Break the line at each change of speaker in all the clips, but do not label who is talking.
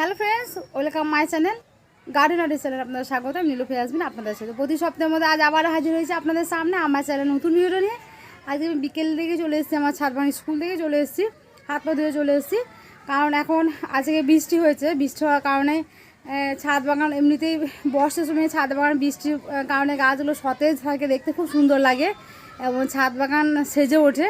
Hello friends, welcome my channel garden অডিস channel আপনাদের স্বাগত আমি নীলু আসবেন আপনাদের সাথে। প্রতি সপ্তাহের মধ্যে আজ আবার হাজির হয়েছে আপনাদের সামনে আমার চ্যানেল নতুন ভিডিও নিয়ে। আজকে আমি বিকেল থেকে চলে এসেছি, আমার ছাদবাগান স্কুল থেকে চলে এসেছি, হাত পা ধুয়ে চলে এসেছি। কারণ এখন আজকে বৃষ্টি হয়েছে, বৃষ্টি হওয়ার কারণে ছাদ বাগান এমনিতেই বর্ষার সময় ছাদ বাগান বৃষ্টির কারণে গাছগুলো সতেজ থাকে, দেখতে খুব সুন্দর লাগে এবং ছাদ বাগান সেজে ওঠে।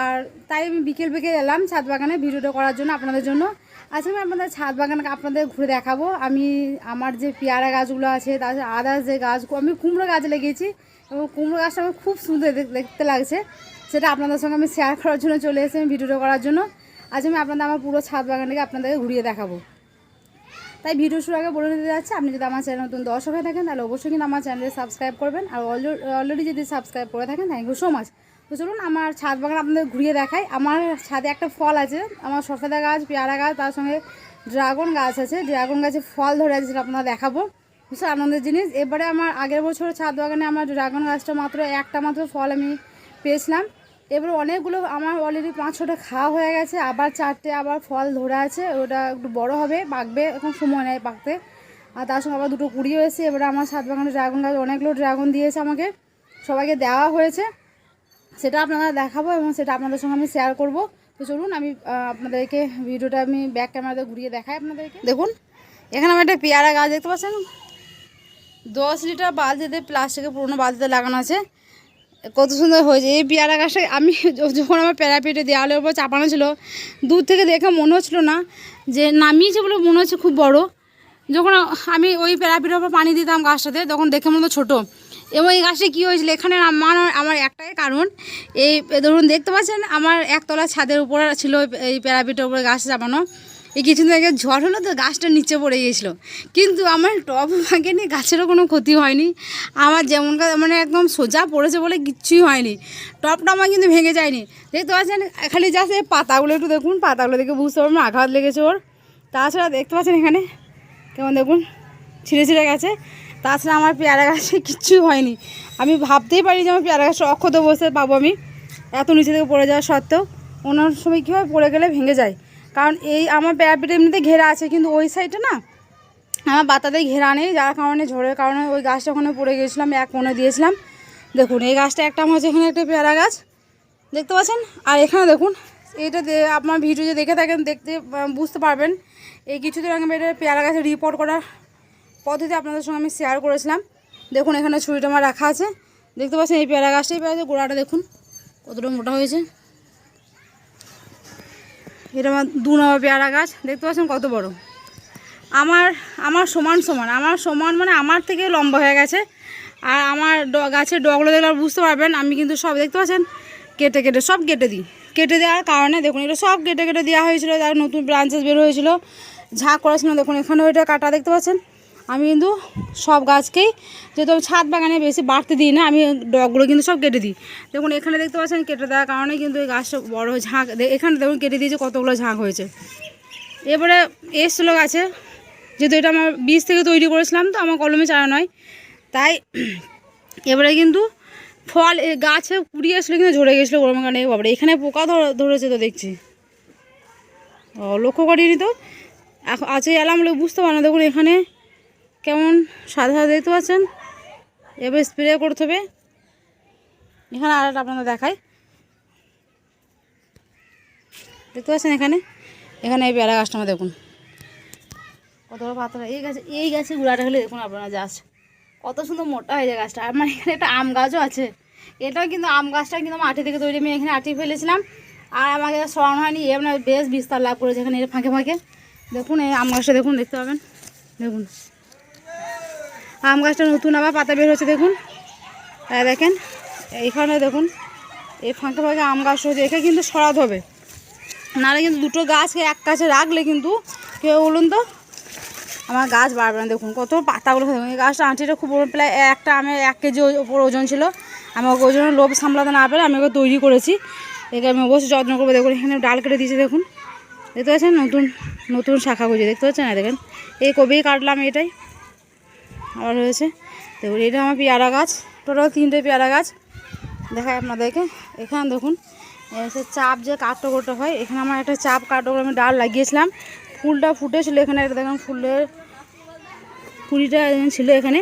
আর তাই আমি বিকেল বিকেল এলাম ছাদ বাগানে ভিডিওটা করার জন্য আপনাদের জন্য। আজকে আমি আপনাদের ছাদ বাগান আপনাদের ঘুরে দেখাবো। আমি আমার যে পেয়ারা গাছগুলো আছে তাছাড়া আদার্স যে গাছ, আমি কুমড়ো গাছ লাগিয়েছি এবং কুমড়ো গাছটা আমার খুব সুন্দর দেখতে লাগছে। সেটা আপনাদের সঙ্গে আমি শেয়ার করার জন্য চলে এসেছি, আমি ভিডিওটা করার জন্য। আজ আমি আপনাদের আমার পুরো ছাদ বাগানটাকে আপনাদেরকে ঘুরিয়ে দেখাবো। তাই ভিডিও শুরু আগে বলে দিতে যাচ্ছে, আপনি যদি আমার চ্যানেল নতুন দর্শক হয়ে থাকেন, তাহলে অবশ্যই কিন্তু আমার চ্যানেলে সাবস্ক্রাইব করবেন। আর অলরেডি যদি সাবস্ক্রাইব করে থাকেন থ্যাংক ইউ সো মাচ তো চলুন, আমার ছাদ বাগান আপনাদের ঘুরিয়ে দেখাই। আমার ছাদে একটা ফল আছে, আমার সফেদা গাছ, পেয়ারা গাছ, তার সঙ্গে ড্রাগন গাছ আছে। ড্রাগন গাছে ফল ধরে আছে সেটা আপনারা দেখাবো। ভীষণ আনন্দের জিনিস। এবারে আমার আগের বছর ছাদ বাগানে আমার ড্রাগন গাছটা মাত্র, একটা মাত্র ফল আমি পেয়েছিলাম। এবারে অনেকগুলো, আমার অলরেডি পাঁচ ছটা খাওয়া হয়ে গেছে। আবার চারটে আবার ফল ধরে আছে, ওটা একটু বড় হবে পাকবে এখন সময় নেয় পাকতে আর তার সঙ্গে আবার দুটো কুড়িও এসে এবারে আমার ছাদ বাগানে ড্রাগন গাছ, অনেকগুলো ড্রাগন দিয়েছে আমাকে। সবাইকে দেওয়া হয়েছে। সেটা আপনারা দেখাবো এবং সেটা আপনাদের সঙ্গে আমি শেয়ার করব। তো চলুন, আমি আপনাদেরকে ভিডিওটা আমি ব্যাক ক্যামেরাতে ঘুরিয়ে দেখাই আপনাদেরকে। দেখুন, এখানে আমি একটা পেয়ারা গাছ দেখতে পাচ্ছেন? দশ লিটার বালতিতে প্লাস্টিকের পুরোনো বালতিতে লাগানো আছে। কত সুন্দর হয়েছে। এই পেয়ারা গাছটা আমি যখন আমার প্যারাপিটে দেওয়ালের উপর চাপানো ছিল, দূর থেকে দেখে মনে হচ্ছিল না যে নামিয়েছে বলে মনে হচ্ছে খুব বড়। যখন আমি ওই প্যারাপিটের উপর পানি দিতাম গাছটাতে, তখন দেখে মনে হতো ছোটো। এবং এই গাছটা কী হয়েছিল? এখানে আমার আমার একটাই কারণ। এই ধরুন দেখতে পাচ্ছেন, আমার একতলা ছাদের উপর ছিল এই প্যারাপিটের উপরে গাছ চাপানো। এই কিছুদিন আগে ঝড় হলো তো গাছটা নিচে পড়ে গিয়েছিল। কিন্তু আমার টব ভাঙেনি, গাছেরও কোনো ক্ষতি হয়নি। আমার যেমন মানে একদম সোজা পড়েছে বলে কিচ্ছুই হয়নি। টপটা আমার কিন্তু ভেঙে যায়নি। দেখতে পাচ্ছেন, খালি এই পাতাগুলো একটু দেখুন, পাতাগুলো দেখে বুঝতে পারবেন, আঘাত লেগেছে ওর। তাছাড়া দেখতে পাচ্ছেন এখানে, কেমন দেখুন, ছিঁড়ে ছিঁড়ে গেছে। তাছাড়া আমার পেয়ারা গাছে কিচ্ছু হয়নি। আমি ভাবতেই পারি যে আমার পেয়ারা গাছটা অক্ষত বসে পাবো আমি। এত নিচে থেকে পড়ে যাওয়া সত্ত্বেও অন্য সময় কী হয় পড়ে গেলে ভেঙে যায়? কারণ এই আমার প্যারাপিট এমনিতে ঘেরা আছে, কিন্তু ওই সাইডে না আমার বাতাতে ঘেরা নেই। যার কারণে, ঝড়ের কারণে ওই গাছটা ওখানে পড়ে গিয়েছিলাম, এক কোণে দিয়েছিলাম। দেখুন, এই গাছটা একটা আমার এখানে একটা পেয়ারা গাছ। দেখতে পাচ্ছেন? আর এখানে দেখুন এটা আপনার ভিডিও যে দেখে থাকেন, দেখতে বুঝতে পারবেন। এই কিছুদিন আগে এটা পেয়ারা গাছে রিপোর্ট করার পদ্ধতি আপনাদের সঙ্গে আমি শেয়ার করেছিলাম। দেখুন, এখানে ছুরিটা আমার রাখা আছে। দেখতে পাচ্ছেন, এই পেয়ারা গাছটা এই পেয়ারা গোড়াটা দেখুন, কতটা মোটা হয়েছে। এটা আমার দু নম্বর পেয়ারা গাছ। দেখতে পাচ্ছেন, কত বড়। আমার আমার সমান সমান। আমার সমান মানে আমার থেকে লম্বা হয়ে গেছে। আর আমার ড- গাছের ডগলো দেখলে বুঝতে পারবেন, আমি কিন্তু সব, দেখতে পাচ্ছেন, কেটে কেটে, সব কেটে দিই। কেটে দেওয়ার কারণে, দেখুন, এটা সব কেটে কেটে দেওয়া হয়েছিল। তার নতুন ব্রাঞ্চেস বের হয়েছিল। ঝাঁক করেছিলাম দেখুন, এখানেও এটা কাটা, দেখতে পাচ্ছেন। আমি কিন্তু সব গাছকেই, যেহেতু আমি ছাদ বাগানে বেশি বাড়তে দিই না, আমি ডগগুলো কিন্তু সব কেটে দিই। দেখুন, এখানে দেখতে পাচ্ছেন কেটে দেওয়ার কারণে কিন্তু এই গাছটা বড় ঝাঁক এখানে দেখুন কেটে দিয়েছে কতগুলো ঝাঁক হয়েছে। এবারে এসছিলো গাছে, যেহেতু এটা আমার বীজ থেকে তৈরি করেছিলাম তো, আমার কলমে চারা নয়। তাই এবারে কিন্তু ফল গাছে কুড়িয়ে আসলে কিন্তু ঝরে গেছিল গরমের কারণে। বাবারে, এখানে পোকা ধর- ধরেছে তো দেখছি। ও, লক্ষ্য করিনি তো? এখন আছে এলাম বুঝতে পারে দেখুন এখানে কেমন সাদা সাদা দেখতে পাচ্ছেন? এবার স্প্রে করতে হবে। এখানে আর আপনাদের দেখাই। দেখতে পাচ্ছেন এখানে? এখানে এই পেয়ারা গাছটা দেখুন। কত বড় পাতা এই গাছে এই গাছে গুড়াটা হলে দেখুন আপনারা গাছ কত সুন্দর মোটা হয়েছে গাছটা। আমার এখানে একটা আম গাছও আছে। এটাও কিন্তু আম গাছটা কিন্তু আটি থেকে তৈরি। আমি এখানে আটি ফেলেছিলাম। আর আমাকে সরানো হয়নি। এ মানে বেশ বিস্তার লাভ করেছে এখানে এর ফাঁকে ফাঁকে। দেখুন এই আম গাছটা, দেখুন, দেখতে পাবেন। দেখুন। আম গাছটা নতুন আবার পাতা বের হচ্ছে দেখুন। দেখেন, এইখানে দেখুন, এই ফাঁকে ফাঁকে আম গাছ হয়েছে এখানে কিন্তু সরাতে হবে। নাহলে কিন্তু দুটো গাছকে এক কাছে রাখলে কিন্তু কেউ বলুন তো? আমার গাছ বাড়বে না, দেখুন, কত পাতাগুলো এই গাছটা আঁটিটা খুব প্রায় একটা আমের এক কেজি ওপর ওজন ছিল। আমাকে ওজনের লোভ সামলাতে না পেরে আমি ওকে তৈরি করেছি। একে আমি অবশ্যই যত্ন করব। দেখুন, এখানে ডাল কেটে দিয়েছি, দেখুন। দেখতে পাচ্ছেন নতুন নতুন শাখা গুজে দেখতে পাচ্ছেন? না দেখেন, এই কবেই কাটলাম এটাই। আবার হয়েছে। তো এটা আমার পেয়ারা গাছ, টোটাল তিনটে পেয়ারা গাছ। দেখায় আপনাদেরকে। এখানে দেখুন সে চাপ যে কাঠটো করতে হয়, এখানে আমার একটা চাপ কাঠটো করে আমি ডাল লাগিয়েছিলাম। ফুলটা ফুটেছিল এখানে, একটা দেখুন ফুলের কুড়িটা ছিল এখানে।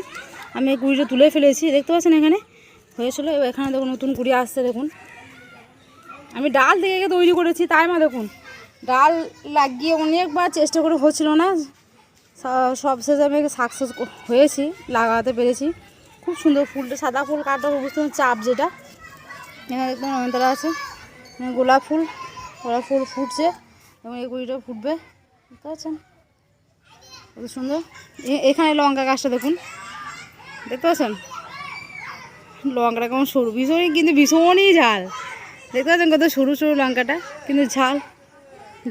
আমি এই কুড়িটা তুলে ফেলেছি, দেখতে পাচ্ছেন এখানে? হয়েছিল। এখানে দেখুন, নতুন কুড়ি আসছে, দেখুন। আমি ডাল থেকে তৈরি করেছি, তাই মা দেখুন। ডাল লাগিয়ে অনেকবার চেষ্টা করে হচ্ছিল না সবশেষে আমি সাকসেস হয়েছি, লাগাতে পেরেছি। খুব সুন্দর ফুলটা, সাদা ফুল কাটা বুঝতে চাপ যেটা। এখানে দেখতে নয়নতারা আছে। গোলাপ ফুল গোলাপ ফুল ফুটছে, এবং এই কুড়িটা ফুটবে। বুঝতে পারছেন? কত সুন্দর। এখানে লঙ্কা গাছটা দেখুন। দেখতে পাচ্ছেন? লঙ্কাটা কেমন সরু, ভীষণই, কিন্তু ভীষণই ঝাল। দেখতে পাচ্ছেন কত সরু সরু লঙ্কাটা, কিন্তু ঝাল।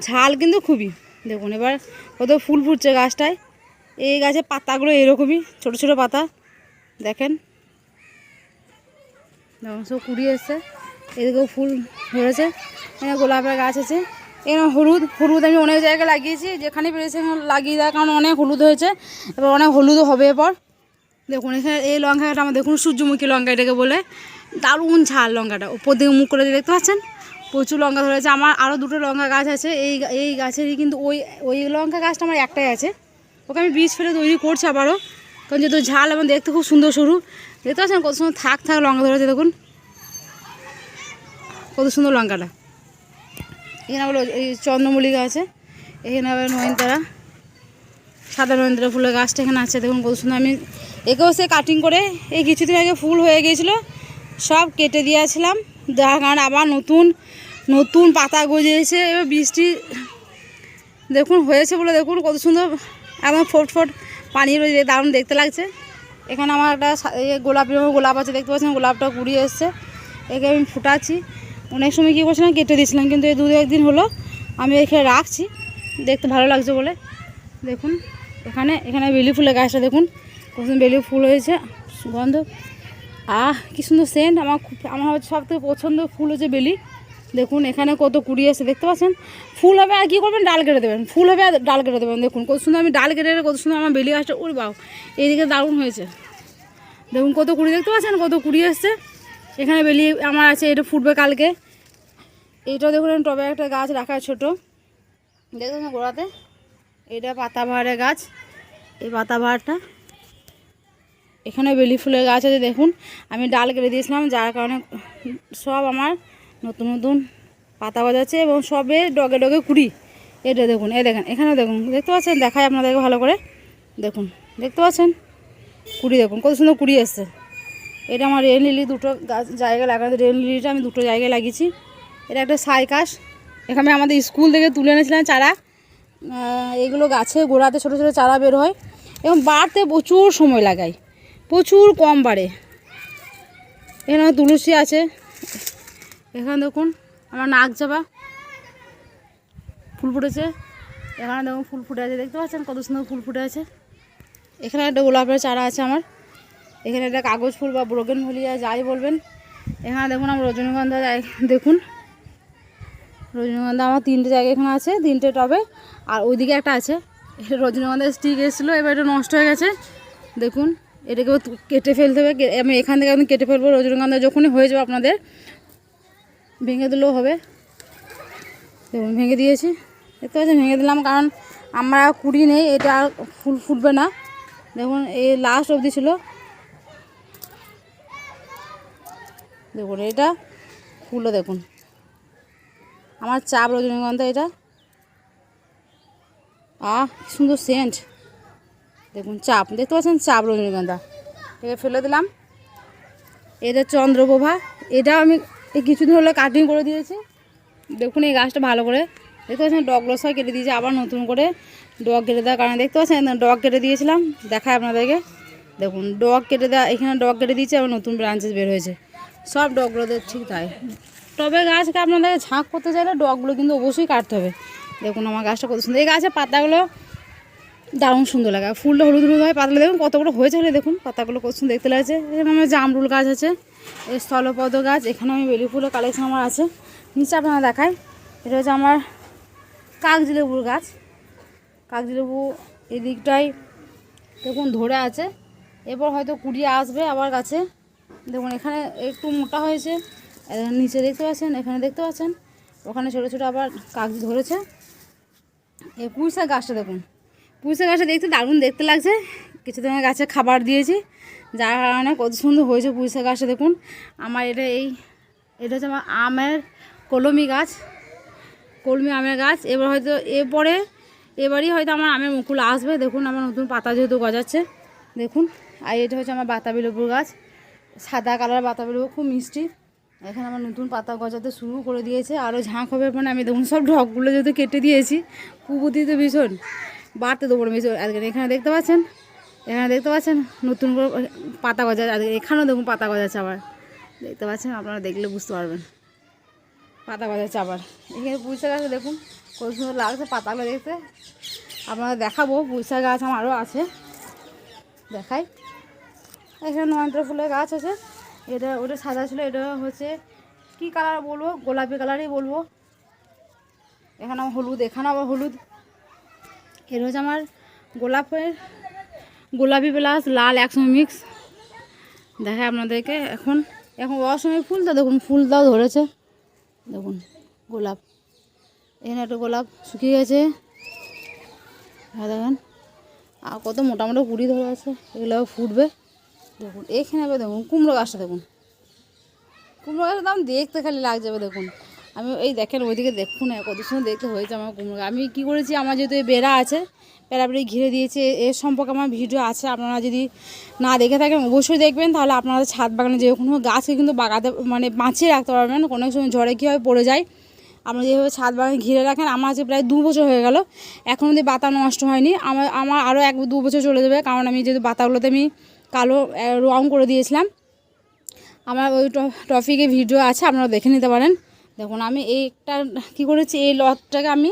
ঝাল কিন্তু খুবই। দেখুন, এবার কত ফুল ফুটছে গাছটায়। এই গাছের পাতাগুলো এরকমই, ছোট ছোট পাতা। দেখেন। সব কুড়ি এসছে। এদিকেও ফুল ধরেছে। এখানে গোলাপের গাছ আছে। এখানে হলুদ হলুদ আমি অনেক জায়গায় লাগিয়েছি। যেখানে পেরেছি লাগিয়ে দেওয়ার কারণ অনেক হলুদ হয়েছে। এবার অনেক হলুদও হবে এরপর। দেখুন, এখানে এই লঙ্কাটা আমার, দেখুন, সূর্যমুখী লঙ্কা এটাকে বলে। দারুণ ঝাল লঙ্কাটা। উপর দিকে মুখ করে দিয়ে দেখতে পাচ্ছেন? প্রচুর লঙ্কা ধরেছে। আমার আরও দুটো লঙ্কা গাছ আছে। এই এই গাছেরই কিন্তু ওই ওই লঙ্কা গাছটা আমার একটাই আছে। ওকে আমি বীজ ফেলে তৈরি করছি আবারও। কারণ যেহেতু ঝাল এবং দেখতে খুব সুন্দর সরু। দেখতে পাচ্ছেন কত সুন্দর থাক থাক লঙ্কা ধরেছে, দেখুন। কত সুন্দর লঙ্কাটা। এখানে আবার এই চন্দ্রমল্লিকা আছে। এখানে আবার নয়নতারা। সাদা নয়নতারা ফুলের গাছটা এখানে আছে, দেখুন কত সুন্দর। আমি একেও সে কাটিং করে, এই কিছুদিন আগে ফুল হয়ে গিয়েছিল, সব কেটে দিয়েছিলাম। দেওয়ার কারণে আবার নতুন নতুন পাতা গজিয়েছে, এবার বৃষ্টি দেখুন, হয়েছে বলে দেখুন, কত সুন্দর একদম ফোট ফোট পানি রয়েছে, দারুণ দেখতে লাগছে। এখানে আমার একটা গোলাপি রঙের গোলাপ আছে, দেখতে পাচ্ছেন, গোলাপটা কুড়িয়ে এসছে। একে আমি ফুটাচ্ছি। অনেক সময় কী করছিলাম, কেটে দিয়েছিলাম, কিন্তু এই দু একদিন হলো আমি এখানে রাখছি। দেখতে ভালো লাগছে বলে। দেখুন, এখানে এখানে বেলি ফুলের গাছটা দেখুন, কত বেলি ফুল হয়েছে গন্ধ আহ, কি সুন্দর সেন্ট আমার খুব আমার হচ্ছে সব থেকে পছন্দ ফুল হচ্ছে বেলি। দেখুন, এখানে কত কুড়ি আছে, দেখতে পাচ্ছেন? ফুল হবে আর কী করবেন? ডাল কেটে দেবেন। ফুল হবে আর ডাল কেটে দেবেন। দেখুন, কত সুন্দর আমি ডাল কেটে কত সুন্দর আমার বেলি গাছটা উড় বাও এইদিকে দারুণ হয়েছে। দেখুন, কত কুড়ি, দেখতে পাচ্ছেন? কত কুড়ি এসছে এখানে বেলি আমার আছে, এটা ফুটবে কালকে। এইটা দেখুন টবে একটা গাছ রাখা ছোট। দেখুন, গোড়াতে। এটা পাতাবাহারের গাছ। এই পাতাবাহারটা এখানে বেলি ফুলের গাছ আছে, দেখুন। আমি ডাল কেটে দিয়েছিলাম, যার কারণে সব আমার নতুন নতুন পাতা গজাচ্ছে এবং সবে ডগে ডগে কুড়ি। এটা দেখুন এ দেখেন এখানে দেখুন, দেখতে পাচ্ছেন? দেখাই আপনাদেরকে ভালো করে। দেখুন, দেখতে পাচ্ছেন? কুড়ি দেখুন, কত সুন্দর কুড়ি এসছে। এটা আমার রেল লিলি দুটো গাছ জায়গায় লাগানো রেল লিলিটা আমি দুটো জায়গায় লাগিয়েছি। এটা একটা সাইকাস। এখানে আমাদের স্কুল থেকে তুলে এনেছিলাম চারা। এগুলো গাছে গোড়াতে ছোটো ছোটো চারা বের হয়। এবং বাড়তে প্রচুর সময় লাগায়। প্রচুর কম বাড়ে। এখানে তুলসী আছে। এখানে দেখুন, আমার নাক চাপা। ফুল ফুটেছে। এখানে দেখুন ফুল ফুটে আছে, দেখতে পাচ্ছেন কত সুন্দর ফুল ফুটে আছে। এখানে একটা গোলাপের চারা আছে আমার। এখানে একটা কাগজ ফুল বা ব্রোকেন ভলিয়া যাই বলবেন। এখানে দেখুন আমার রজনীগন্ধা দেখুন। রজনীগন্ধা আমার তিনটে জায়গা এখানে আছে, তিনটে টবে। আর ওইদিকে একটা আছে। এটা রজনীগন্ধার স্টিক এসেছিল, এবার এটা নষ্ট হয়ে গেছে। দেখুন। এটাকে কেটে ফেলতে হবে। আমি এখান থেকে কেটে ফেলব। রজনীগন্ধা যখনই হয়ে যাবে আপনাদের, ভেঙে দিলেও হবে। দেখুন, ভেঙে দিয়েছি। দেখতে পাচ্ছেন? ভেঙে দিলাম কারণ আমরা কুড়ি নেই, এটা আর ফুল ফুটবে না। দেখুন এই লাস্ট অবধি ছিল। দেখুন, এটা ফুলও দেখুন। আমার চাপ রজনীগন্ধা, এটা। আহ সুন্দর সেন্ট দেখুন চাপ, দেখতে পাচ্ছেন চাপ রজনীগন্ধা। এটা ফেলে দিলাম। এটা চন্দ্রপ্রভা, এটাও আমি এই কিছুদিন হলো কাটিং করে দিয়েছি। দেখুন এই গাছটা ভালো করে। দেখতে পাচ্ছেন ডগগুলো সব কেটে দিয়েছে, আবার নতুন করে ডগ কেটে দেওয়ার কারণে। দেখতে পাচ্ছেন ডগ কেটে দিয়েছিলাম দেখায় আপনাদেরকে। দেখুন ডগ কেটে দেওয়া, এখানে ডগ কেটে দিয়েছে, আবার নতুন ব্রাঞ্চেস বের হয়েছে। সব ডগগুলোদের ঠিক তাই। টবে গাছকে আপনাদেরকে ঝাঁক করতে চাইলে ডগগুলো কিন্তু অবশ্যই কাটতে হবে। দেখুন আমার গাছটা কত সুন্দর। এই গাছের পাতাগুলো দারুণ সুন্দর লাগে। ফুলটা হলুদ হলুদ হয় পাতাগুলো দেখুন কত বড় হয়েছে হলে দেখুন, পাতাগুলো কত সুন্দর দেখতে লাগছে। এখানে আমার জামরুল গাছ আছে স্থলপদ গাছ এখানে আমি বেলি ফুলের কালেকশন আমার আছে। নিচে আপনারা দেখায়। এটা হচ্ছে আমার কাগজি লেবুর গাছ। কাগজি লেবু এদিকটায় দেখুন ধরে আছে। এরপর হয়তো কুড়িয়ে আসবে আবার গাছে। দেখুন এখানে একটু মোটা হয়েছে নিচে দেখতে পাচ্ছেন, এখানে দেখতে পাচ্ছেন। ওখানে ছোটো ছোটো আবার কাগজি ধরেছে। এই পুঁইশাক গাছটা দেখুন। পুঁইশাক গাছটা দেখতে দারুণ দেখতে লাগছে। কিছুদিনের গাছে খাবার দিয়েছি। যার কারণে কত সুন্দর হয়েছে পুঁইশাক গাছটা দেখুন। আমার এটা এই, এটা হচ্ছে আমার আমের কলমি গাছ। কলমি আমের গাছ। এবার হয়তো এরপরে, এবারই হয়তো আমার আমের মুকুল আসবে। দেখুন, আমার নতুন পাতা যেহেতু গজাচ্ছে। দেখুন, আর এটা হচ্ছে আমার বাতাবি লেবুর গাছ। সাদা কালার বাতাবি লেবু, খুব মিষ্টি। এখানে আমার নতুন পাতা গজাতে শুরু করে দিয়েছে। আরও ঝাঁক হবে মানে আমি দেখুন, সব ঢকগুলো যেহেতু কেটে দিয়েছি। কুবুতি তো ভীষণ। বাড়তে দেবো ভীষণ আজকে এখানে দেখতে পাচ্ছেন? এখানে দেখতে পাচ্ছেন? নতুন করে পাতা গজাচ্ছে। আজকে এখানেও দেখুন পাতা গজাচ্ছে আবার। দেখতে পাচ্ছেন? আপনারা দেখলে বুঝতে পারবেন। পাতা গজাচ্ছে আবার। এখানে পুঁইশাক গাছ দেখুন। কত সুন্দর লাগছে পাতাগুলো দেখতে। আপনারা দেখাবো। পুঁইশাক গাছ আমারও আছে। দেখাই। এখানে নয়নটা ফুলের গাছ আছে। এটা ওটা সাদা ছিল। এটা হচ্ছে কি কালার বলব? গোলাপি কালারই বলব। এখানে আমার হলুদ, এখানে আবার হলুদ। এটা হচ্ছে আমার গোলাপের গোলাপি প্লাস লাল একসঙ্গে মিক্স দেখায় আপনাদেরকে এখন এখন অসময় ফুল তো দেখুন ফুলটাও ধরেছে। দেখুন গোলাপ। এখানে একটা গোলাপ শুকিয়ে গেছে। হ্যাঁ দেখেন। আর কত মোটা মোটা কুড়ি ধরে আছে এগুলো ফুটবে। দেখুন, এখানে দেখুন, কুমড়ো গাছটা দেখুন। কুমড়ো গাছের দাম দেখতে খালি লাগ যাবে, দেখুন। আমি এই দেখেন ওইদিকে দেখুন কত সুন্দর দেখতে হয়েছে আমার কুমড়ো আমি কি করেছি, আমার যেহেতু বেড়া আছে বেড়াবেড়ি ঘিরে দিয়েছে, এর সম্পর্কে আমার ভিডিও আছে, আপনারা যদি না দেখে থাকেন, অবশ্যই দেখবেন, তাহলে আপনারা ছাদ বাগানে যে কোনো গাছকে কিন্তু বাগাতে মানে বাঁচিয়ে রাখতে পারবেন, কোনো সময় ঝড়ে কীভাবে পড়ে যায়, আপনারা যেভাবে ছাদ বাগানে ঘিরে রাখেন, আমার আজকে প্রায় দু বছর হয়ে গেল, এখন অব্দি বাতা নষ্ট হয়নি, আমার আমার আরও এক দু বছর চলে যাবে, কারণ আমি যেহেতু বাতাগুলোতে আমি কালো রং করে দিয়েছিলাম, আমার ওই টপিকে ভিডিও আছে, আপনারা দেখে নিতে পারেন। দেখুন, আমি এইটা কী করেছি, এই লতটাকে আমি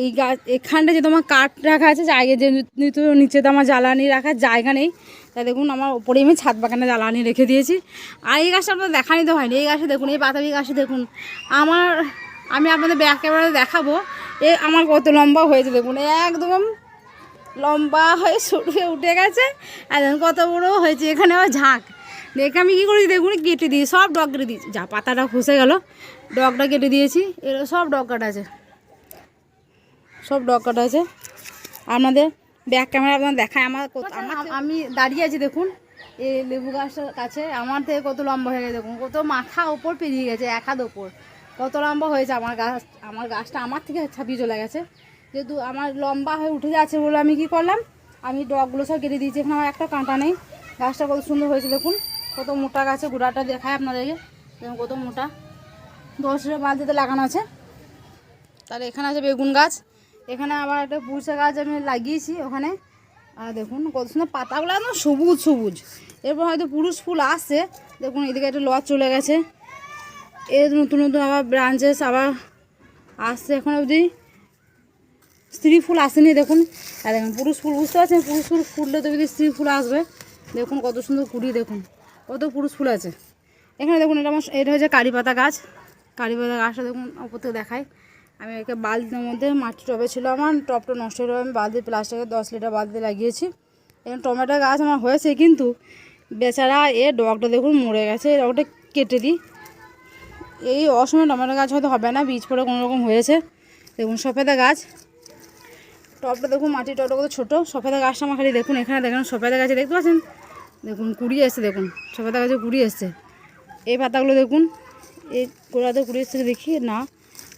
এই গাছ এখানটা যে তোমার কাঠ রাখা আছে জায়গা যে নিচে নিচে তো আমার জ্বালানি রাখার জায়গা নেই। তাই দেখুন, আমার ওপরে আমি ছাদ বাগানে জ্বালানি রেখে দিয়েছি। আর এই গাছটা আপনাদের দেখা নিতে হয়নি। এই গাছে দেখুন, এই বাতাবি গাছে দেখুন, আমার, আমি আপনাদের একেবারে দেখাবো। এ আমার কত লম্বা হয়েছে, দেখুন, একদম লম্বা হয়ে হয়ে উঠে গেছে। আর কত বড় হয়েছে, এখানে আবার ঝাঁক। দেখে আমি কী করেছি দেখুন কেটে দিই সব ডগ কেটে দিয়েছি। যা পাতাটা খসে গেল ডগটা কেটে দিয়েছি এর সব ডগ কাটা আছে। সব ডগ কাটা আছে। আপনাদের ব্যাক ক্যামেরা আপনার দেখায় আমার কত- আমার আমি দাঁড়িয়ে আছি দেখুন। এই লেবু গাছটার কাছে আমার থেকে কত লম্বা হয়ে গেছে দেখুন। কত মাথা ওপর পেরিয়ে গেছে এক হাত ওপর। কত লম্বা হয়েছে আমার গাছ আমার গাছটা আমার থেকে ছাপিয়ে চলে গেছে। যেহেতু আমার লম্বা হয়ে উঠে যাচ্ছে বলে আমি কি করলাম? আমি ডগগুলো সব কেটে দিয়েছি এখানে আমার একটা কাঁটা নেই। গাছটা কত সুন্দর হয়েছে দেখুন। কত মোটা গাছে গোড়াটা দেখায় আপনাদেরকে কত মোটা। দশ বালতিতে লাগানো আছে। তাহলে এখানে আছে বেগুন গাছ, এখানে আবার একটা পুরসা গাছ আমি লাগিয়েছি ওখানে। আর দেখুন কত সুন্দর পাতাগুলো একদম সবুজ সবুজ। এরপর হয়তো পুরুষ ফুল আসছে, দেখুন এদিকে একটা লজ চলে গেছে। এর নতুন নতুন আবার ব্রাঞ্চেস আবার আসছে এখন অবধি। স্ত্রী ফুল আসেনি দেখুন। আর দেখুন পুরুষ ফুল, বুঝতে পারছেন? পুরুষ ফুল ফুললে তো স্ত্রী ফুল আসবে। দেখুন কত সুন্দর কুড়ি দেখুন। কত পুরুষ ফুল আছে। এখানে দেখুন এটা আমার এটা হচ্ছে কারি পাতা গাছ। কারি পাতা গাছটা দেখুন ওপর থেকে দেখায়। আমি একে বালতির মধ্যে মাটি টবে ছিল আমার, টবটা নষ্ট হয়ে আমি বালতি প্লাস্টিকের দশ লিটার বালতি লাগিয়েছি। এখন টমেটো গাছ আমার হয়েছে কিন্তু বেচারা এ ডগটা দেখুন মরে গেছে। এই ডগটা কেটে দিই। এই অসময় টমেটো গাছ হয়তো হবে না, বীজ পড়ে কোনো রকম হয়েছে। দেখুন সফেদা গাছ। টবটা দেখুন মাটির টবটা কত ছোটো। সফেদা গাছটা আমার খালি দেখুন। এখানে দেখুন সফেদা গাছে দেখতে পাচ্ছেন? দেখুন, কুড়ি এসছে, দেখুন। সফেদা গাছে কুড়ি এসছে। এই পাতাগুলো দেখুন, এই গোড়াতে কুড়ি এসছে দেখি, না,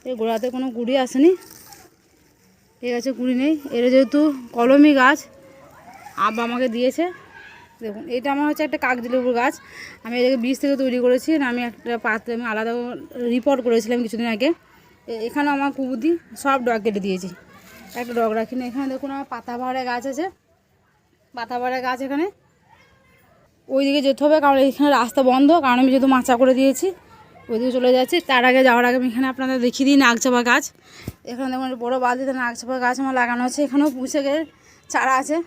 এই গোড়াতে কোনো কুড়ি আসেনি। এই গাছে কুড়ি নেই। এটা যেহেতু কলমি গাছ আব্বা আমাকে দিয়েছে। দেখুন এটা আমার হচ্ছে একটা কাগজি লেবুর গাছ। আমি এটাকে বীজ থেকে তৈরি করেছি আমি একটা পাত্রে, আমি আলাদা রিপোর্ট করেছিলাম কিছুদিন আগে। এখানেও আমার কুবুদি সব ডগ কেটে দিয়েছি। একটা ডগ রাখিনি। এখানে দেখুন, আমার পাতা বাহারে গাছ আছে। পাতা বাহারে গাছ এখানে। ওইদিকে যেতে হবে, কারণ এখানে রাস্তা বন্ধ, কারণ আমি যেহেতু মাচা করে দিয়েছি, ওইদিকে চলে যাচ্ছি। তার আগে যাওয়ার আগে আমি এখানে আপনাদের দেখিয়ে দিই নাগচাপা গাছ। এখানে দেখুন বড়ো বালতিতে নাগচাপা গাছ আমার লাগানো আছে। এখানেও পুষে গেলে চারা আছে।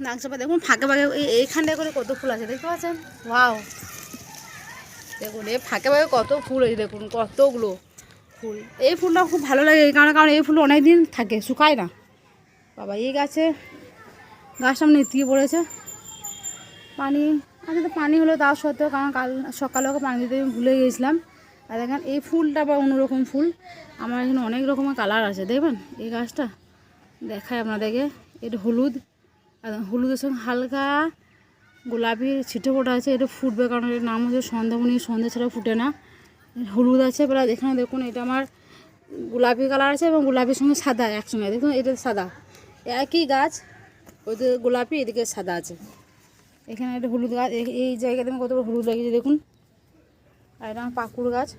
নাগচাপা দেখুন, ফাঁকে ফাঁকে এই- এইখানটায় করে কত ফুল আছে, দেখতে পাচ্ছেন? ওয়াও! দেখুন, এই ফাঁকে ফাঁকে কত ফুল আছে দেখুন, কতগুলো ফুল। এই ফুলটা খুব ভালো লাগে, এই কারণে, কারণ এই ফুল অনেক দিন থাকে, শুকায় না। বাবা, এই গাছে গাছটা আমার নেতিয়ে পড়েছে। পানি আজকে তো পানি হলো তাও সত্ত্বেও কারণ কাল, সকালে ওকে পানি দিতে আমি ভুলে গিয়েছিলাম। আর দেখেন, এই ফুলটা বা অন্যরকম ফুল, আমার এখানে অনেক রকমের কালার আছে, দেখবেন? এই গাছটা দেখায় আপনাদেরকে। এটা হলুদ হলুদের সঙ্গে হালকা গোলাপি ছিটে ফোটা আছে, এটা ফুটবে কারণ এর নাম হচ্ছে সন্ধ্যামণি, সন্ধ্যা ছাড়া ফুটে না। হলুদ আছে, এবার এখানে দেখুন, এটা আমার গোলাপি কালার আছে এবং গোলাপির সঙ্গে সাদা একসঙ্গে, দেখুন, এটা সাদা। একই গাছ ওইদিকে গোলাপি, এদিকে সাদা আছে। এখানে একটা হলুদ গাছ এই- জায়গাতে আমি কত বড় হলুদ লাগিয়েছি, দেখুন। আর এটা আমার পাকুড় গাছ।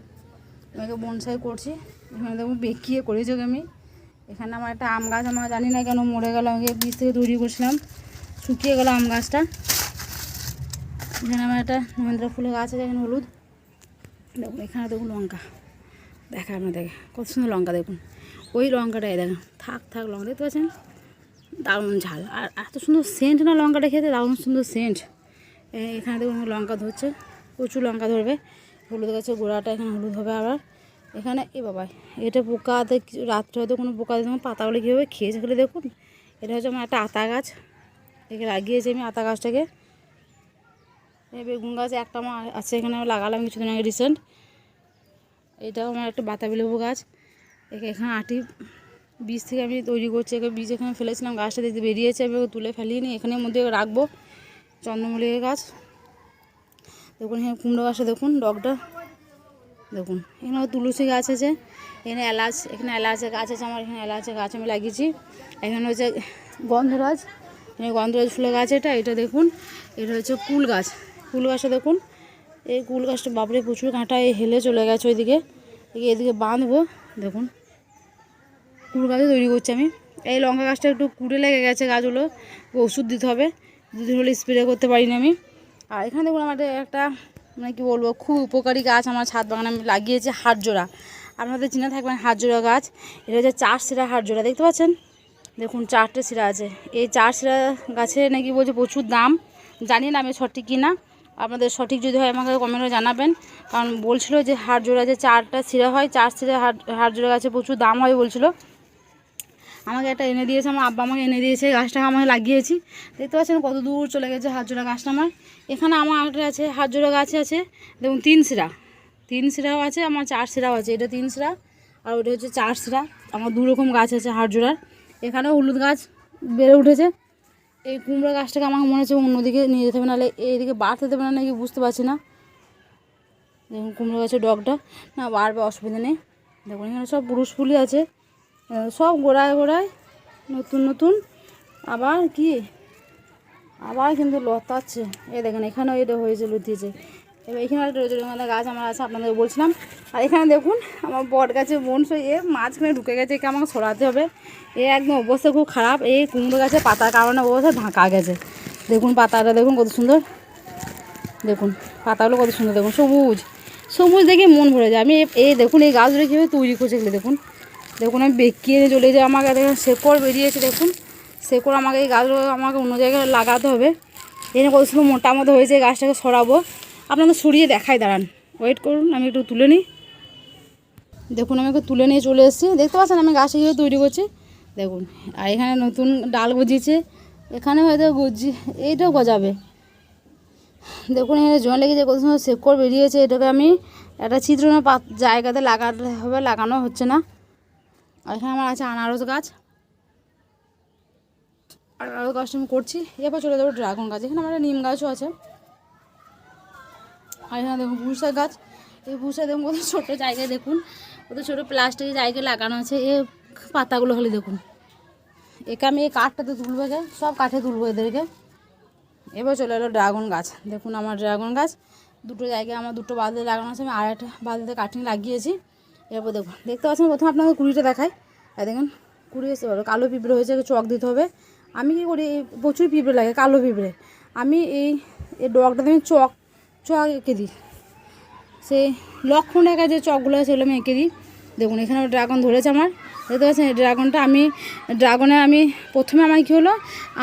আমি বনসাই করছি। এখানে দেখুন, বেঁকিয়ে করেছি আমি। এখানে আমার একটা আম গাছ, আমার জানি না কেন মরে গেল। আমাকে বীজ থেকে তৈরি করছিলাম। শুকিয়ে গেল আম গাছটা। এখানে আমার একটা মহেন্দ্র ফুলের গাছ আছে, এখানে হলুদ। দেখুন, এখানে দেখুন লঙ্কা। দেখা আপনার দেখে কত সুন্দর লঙ্কা, দেখুন। ওই লঙ্কাটাই, দেখেন। থাক থাক, লঙ্কা, দেখতে পাচ্ছেন? দারুণ ঝাল। আর এত সুন্দর সেন্ট না লঙ্কাটা খেতে, দারুণ সুন্দর সেন্ট এখানে দেখুন লঙ্কা ধরছে, প্রচুর লঙ্কা ধরবে। হলুদ গাছের গোড়াটা এখানে হলুদ হবে আবার। এখানে, এ বাবা, এটা পোকাতে রাত্রে হয়তো কোনো পোকা দেখুন পাতাগুলো কীভাবে খেয়েছে খেলে দেখুন। এটা হচ্ছে আমার একটা আতা গাছ। একে লাগিয়েছি আমি আতা গাছটাকে। বেগুন গাছ একটা আমার আছে এখানে, আমি লাগালাম কিছুদিন আগে রিসেন্ট এটাও আমার একটা বাতাবি লেবু গাছ। একে এখানে আটি বীজ থেকে আমি তৈরি করছি, একে বীজ এখানে ফেলেছিলাম, গাছটা দেখতে বেরিয়েছে, আমি ওকে তুলে ফেলিয়ে নিই এখানের মধ্যে রাখব, চন্দ্রমল্লিকের গাছ। দেখুন এখানে কুমড়ো গাছটা, দেখুন ডগটা, দেখুন। এখানে তুলসী গাছ আছে, এখানে এলাচ, এখানে এলাচের গাছ আছে আমার, এখানে এলাচের গাছ আমি লাগিয়েছি। এখানে হচ্ছে গন্ধরাজ, এখানে গন্ধরাজ ফুলের গাছ এটা এটা দেখুন, এটা হচ্ছে কুল গাছ। কুল গাছটা দেখুন, এই কুল গাছটা বাপরে প্রচুর কাঁটা হেলে চলে গেছে ওইদিকে এদিকে বাঁধবো, দেখুন। কুল গাছ তৈরি করছি আমি। এই লঙ্কা গাছটা একটু কুড়ে লেগে গেছে গাছগুলো ওষুধ দিতে হবে। দুদিন হলে স্প্রে করতে পারিনি আমি। আর এখানে দেখুন আমাদের একটা মানে কি বলব, খুব উপকারী গাছ আমার ছাদ বাগানে আমি লাগিয়েছি হাটজোড়া আপনাদের চিনে থাকবেন হাটজোড়া গাছ। এটা হচ্ছে চার শিরা হাটজোড়া দেখতে পাচ্ছেন? দেখুন, চারটে শিরা আছে। এই চার শিরা গাছে নাকি বলছে প্রচুর দাম। জানি না আমি সঠিক কি না। আপনাদের সঠিক যদি হয় আমাকে কমেন্টে জানাবেন। কারণ বলছিল যে হাড় জোড়া যে চারটা শিরা হয়, চার শিরা হাড় হাড় জোড়া গাছে প্রচুর দাম হয় বলছিল। আমাকে একটা এনে দিয়েছে, আমার আব্বা আমাকে এনে দিয়েছে, গাছটাকে আমাকে লাগিয়েছি। দেখতে পাচ্ছেন কত দূর চলে গেছে হাত জোড়া গাছটা আমার। এখানে আমার একটা আছে হাত জোড়া গাছ আছে, দেখুন তিন শিরা। তিন শিরাও আছে, আমার চার শিরাও আছে, এটা তিন শিরা, আর ওটা হচ্ছে চার শিরা। আমার দু রকম গাছ আছে হাড় জোড়ার এখানেও হলুদ গাছ বেড়ে উঠেছে। এই কুমড়ো গাছটাকে আমাকে মনে হচ্ছে অন্যদিকে নিয়ে যেতে হবে, নাহলে এইদিকে বাড়তে দেবে না, নাকি বুঝতে পারছি না। দেখুন কুমড়ো গাছের ডগটা, না বাড়বে অসুবিধা নেই। দেখুন এখানে সব পুরুষ ফুলই আছে। সব গোড়ায় গোড়ায় নতুন নতুন। আবার কি? আবার কিন্তু লতাচ্ছে। এই দেখেন, এখানেও এটা হয়েছে লতিয়েছে। এবার এখানে একটা রজনীগন্ধা গাছ আমার আছে আপনাদের বলছিলাম। আর এখানে দেখুন, আমার বট গাছে বোন সই এ মাঝখানে ঢুকে গেছে, একে আমাকে সরাতে হবে। এ একদম অবস্থা খুব খারাপ। এই কুমড়ো গাছে পাতার কারণে অবস্থা ঢাকা গেছে। দেখুন পাতাটা, দেখুন কত সুন্দর। দেখুন, পাতাগুলো কত সুন্দর, দেখুন, সবুজ। সবুজ দেখে মন ভরে যায়। আমি এ- এই দেখুন, এই গাছগুলো কীভাবে তৈরি করছে দেখুন। দেখুন, আমি বেঁকিয়ে চলে যাই আমাকে দেখুন, শেকড় বেরিয়েছে দেখুন। শেকড় আমাকে এই গাছগুলো আমাকে অন্য জায়গায় লাগাতে হবে। এখানে কত সুন্দর মোটা মতো হয়েছে এই গাছটাকে সরাবো। আপনাদের সরিয়ে দেখাই, দাঁড়ান। ওয়েট করুন, আমি একটু তুলে নিই। দেখুন, আমি ওকে তুলে নিয়ে চলে এসেছি। দেখতে পাচ্ছেন, আমি গাছটা কীভাবে তৈরি করছি? দেখুন, আর এখানে নতুন ডাল গজিয়েছে। এখানে হয়তো গজি এইটাও গজাবে। দেখুন এখানে জল লেগেছে কত সময় শেকড় বেরিয়েছে, এটাকে আমি একটা পাত জায়গাতে লাগাতে হবে, লাগানো হচ্ছে না। এখানে আমার আছে আনারস গাছ। আনারস গাছটা আমি করছি। এরপর চলে যাব ড্রাগন গাছ। এখানে আমার নিম গাছও আছে। আর এখানে দেখুন পুঁশাক গাছ। এই পুঁশাক দেখুন কত ছোটো জায়গায় দেখুন। কত ছোটো প্লাস্টিকের জায়গায় লাগানো আছে। এ পাতাগুলো হলে দেখুন। একে আমি এই কাঠটাতে তুলবো একে। সব কাঠে তুলবো এদেরকে। এবার চলে এলো ড্রাগন গাছ। দেখুন আমার ড্রাগন গাছ। দুটো জায়গায় আমার দুটো বালতি লাগানো আছে। আমি আর একটা বালতিতে কাটিং লাগিয়েছি। এরপর দেখুন, দেখতে পাচ্ছেন প্রথমে আপনাকে কুড়িটা দেখাই। আর দেখুন, কুড়ি এসে বলো কালো পিঁপড়ে হয়েছে চক দিতে হবে। আমি কী করি, এই প্রচুর পিঁপড়ে লাগে, কালো পিঁপড়ে। আমি এই এই ডগটাতে আমি চক চক এঁকে দিই। সেই লক্ষণ একা যে চকগুলো আছে, সেগুলো আমি এঁকে দিই। দেখুন, এখানে ড্রাগন ধরেছে আমার। দেখতে পাচ্ছেন, এই ড্রাগনটা আমি, ড্রাগনে আমি প্রথমে আমার কী হলো,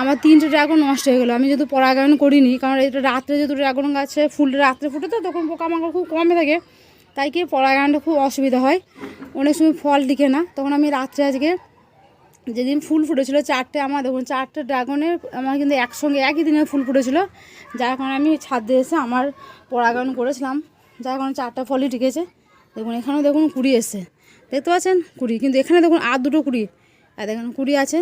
আমার তিনটে ড্রাগন নষ্ট হয়ে গেলো। আমি যেহেতু পরাগায়ন করিনি, কারণ এটা রাত্রে যেহেতু ড্রাগন গাছে ফুলটা রাত্রে ফুটে তো, তখন পোকামাকড় খুব কমে থাকে। তাই কি পরাগায়নটা খুব অসুবিধা হয়। অনেক সময় ফল টিকে না। তখন আমি রাত্রে আজকে যেদিন ফুল ফুটেছিল চারটে আমার দেখুন, চারটে ড্রাগনের আমার কিন্তু একসঙ্গে একই দিনে ফুল ফুটেছিল। যার কারণে আমি ছাদে এসে আমার পরাগায়ন করেছিলাম। যার কারণে চারটা ফলই টিকেছে। দেখুন, এখানেও দেখুন কুড়ি এসছে। দেখতে পাচ্ছেন? কুড়ি। কিন্তু এখানে দেখুন আর দুটো কুড়ি। আর দেখুন, কুড়ি আছে।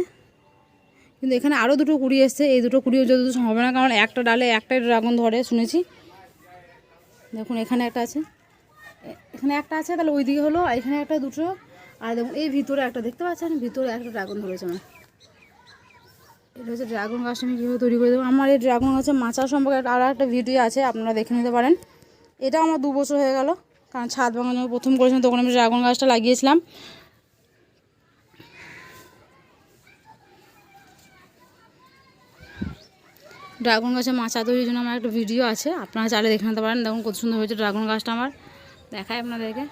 কিন্তু এখানে আরও দুটো কুড়ি এসছে। এই দুটো কুড়িও যদি হবে না। কারণ একটা ডালে একটাই ড্রাগন ধরে, শুনেছি। দেখুন, এখানে একটা আছে। এখানে একটা আছে, তাহলে ওইদিকে হলো, আর এখানে একটা দুটো, আর দেখুন, এই ভিতরে একটা দেখতে পাচ্ছেন? ভিতরে একটা ড্রাগন ধরেছে আমার এটা হচ্ছে ড্রাগন গাছটা আমি কীভাবে তৈরি করে দেবো? আমার এই ড্রাগন গাছের মাচা সম্পর্কে আরও একটা ভিডিও আছে, আপনারা দেখে নিতে পারেন। এটা আমার দু বছর হয়ে গেল, কারণ ছাদ বাগান যখন প্রথম করেছিলাম, তখন আমি ড্রাগন গাছটা লাগিয়েছিলাম। ড্রাগন গাছের মাচা তৈরির জন্য আমার একটা ভিডিও আছে, আপনারা চাইলে দেখে নিতে পারেন। দেখুন কত সুন্দর হয়েছে ড্রাগন গাছটা আমার। দেখায় আপনাদেরকে।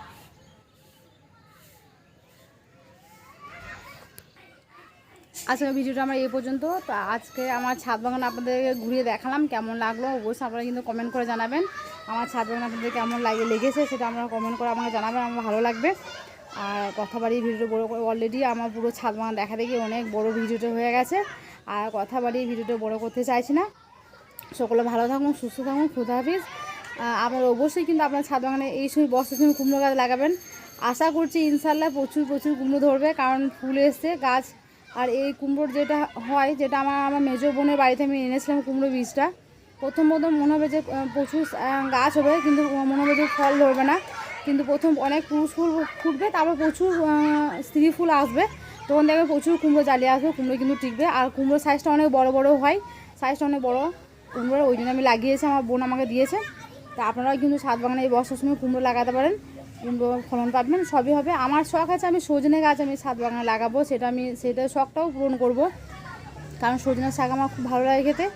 আজকের ভিডিওটা আমার এই পর্যন্ত। তো আজকে আমার ছাদ বাগান আপনাদেরকে ঘুরিয়ে দেখালাম, কেমন লাগল অবশ্যই আপনারা কিন্তু কমেন্ট করে জানাবেন। আমার ছাদ বাগান আপনাদের কেমন লাগে, লেগেছে সেটা আপনারা কমেন্ট করে আমাকে জানাবেন, আমার ভালো লাগবে। আর কথা বাড়িয়ে ভিডিওটা বড় করে অলরেডি আমার পুরো ছাদ বাগান দেখা দেখি অনেক বড় ভিডিওটা হয়ে গেছে। আর কথা বাড়িয়ে ভিডিওটা বড় করতে চাইছি না। সকলে ভালো থাকুন, সুস্থ থাকুন, খুদা হাফিজ। আপনার অবশ্যই কিন্তু আপনার ছাদ বাগানে এই সময় বর্ষার সময় কুমড়ো গাছ লাগাবেন। আশা করছি ইনশাল্লাহ প্রচুর প্রচুর কুমড়ো ধরবে, কারণ ফুল এসছে, গাছ। আর এই কুমড়োর যেটা হয়, যেটা আমার আমার মেজো বোনের বাড়িতে আমি এনেছিলাম কুমড়ো বীজটা, প্রথম প্রথম মনে হবে যে প্রচুর গাছ হবে, কিন্তু মনে হবে যে ফল ধরবে না। কিন্তু প্রথম অনেক পুরুষ ফুল ফুটবে, তারপর প্রচুর স্ত্রী ফুল আসবে। তখন দেখবে প্রচুর কুমড়ো জ্বালিয়ে আসবে, কুমড়ো কিন্তু টিকবে। আর কুমড়োর সাইজটা অনেক বড় বড় হয়। সাইজটা অনেক বড় কুমড়ো ওই জন্য আমি লাগিয়েছি, আমার বোন আমাকে দিয়েছে। তা আপনারাও কিন্তু ছাদ বাগানে এই বর্ষার সময় কুমড়ো লাগাতে পারেন, কুমড়ো ফলন পাবেন, সবই হবে। আমার শখ আছে আমি সজনে গাছ আমি ছাদ বাগানে লাগাবো, সেটা আমি সেটা শখটাও পূরণ করব। কারণ সজনের শাক আমার খুব ভালো লাগে খেতে,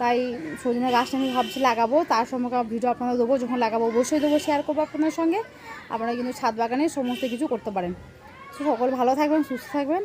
তাই সজনের গাছটা আমি ভাবছি লাগাবো। তার সম্পর্কে ভিডিও আপনাদের দেবো, যখন লাগাবো অবশ্যই দেবো শেয়ার করব আপনাদের সঙ্গে। আপনারা কিন্তু ছাদ বাগানে সমস্ত কিছু করতে পারেন। সকল ভালো থাকবেন, সুস্থ থাকবেন।